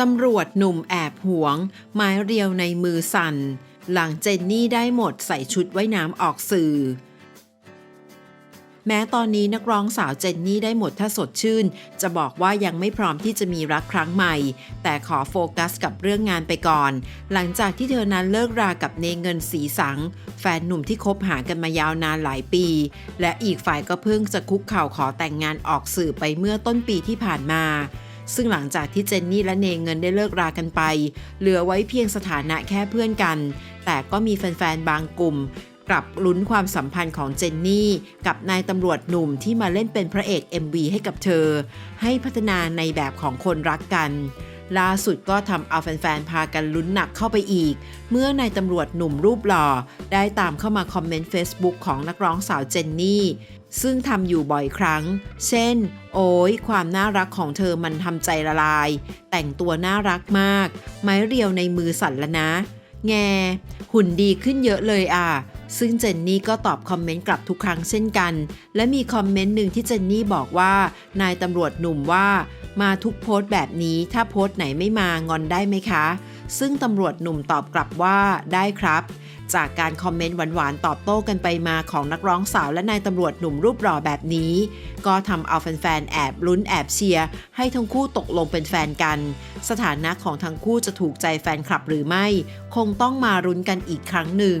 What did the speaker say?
ตำรวจหนุ่มแอบหวง ไม้เรียวในมือสั่น หลังเจนนี่ได้หมดใส่ชุดว่ายน้ำออกสื่อ แม้ตอนนี้นักร้องสาวเจนนี่ได้หมดถ้าสดชื่น จะบอกว่ายังไม่พร้อมที่จะมีรักครั้งใหม่ แต่ขอโฟกัสกับเรื่องงานไปก่อน หลังจากที่เธอนั้นเลิกรากับเนเงินสีสัง แฟนหนุ่มที่คบหากันมายาวนานหลายปี และอีกฝ่ายก็เพิ่งจะคุกเข่าขอแต่งงานออกสื่อไปเมื่อต้นปีที่ผ่านมาซึ่งหลังจากที่เจนนี่และเนเงินได้เลิกรากันไป เหลือไว้เพียงสถานะแค่เพื่อนกัน แต่ก็มีแฟนๆ บางกลุ่ม กลับลุ้นความสัมพันธ์ของเจนนี่ กับนายตำรวจหนุ่มที่มาเล่นเป็นพระเอก MV ให้กับเธอ ให้พัฒนาในแบบของคนรักกัน ล่าสุดก็ทำเอาแฟนๆ พากันลุ้นหนักเข้าไปอีก เมื่อนายตำรวจหนุ่มรูปหล่อ ได้ตามเข้ามาคอมเมนต์ Facebook ของนักร้องสาวเจนนี่ ซึ่งทำอยู่บ่อยครั้ง เช่น โอ้ยความน่ารักของเธอมันทำใจละลาย แต่งตัวน่ารักมาก ไม้เรียวในมือสั่นแล้วนะ แง หุ่นดีขึ้นเยอะเลยอะ ซึ่งเจนนี่ก็ตอบคอมเมนต์กลับทุกครั้งเช่นกัน และมีคอมเมนต์หนึ่งที่เจนนี่บอกว่า นายตำรวจหนุ่มว่ามาทุกโพสต์แบบนี้ถ้าโพสต์ไหนไม่มางอนได้ไหมคะ ซึ่งตำรวจหนุ่มตอบกลับว่าได้ครับ จากการคอมเมนต์หวานๆตอบโต้กันไปมาของนักร้องสาวและนายตำรวจหนุ่มรูปหล่อแบบนี้ ก็ทำเอาแฟนๆแอบลุ้นแอบเชียร์ให้ทั้งคู่ตกลงเป็นแฟนกัน สถานะของทั้งคู่จะถูกใจแฟนคลับหรือไม่ คงต้องมารุ้นกันอีกครั้งหนึ่ง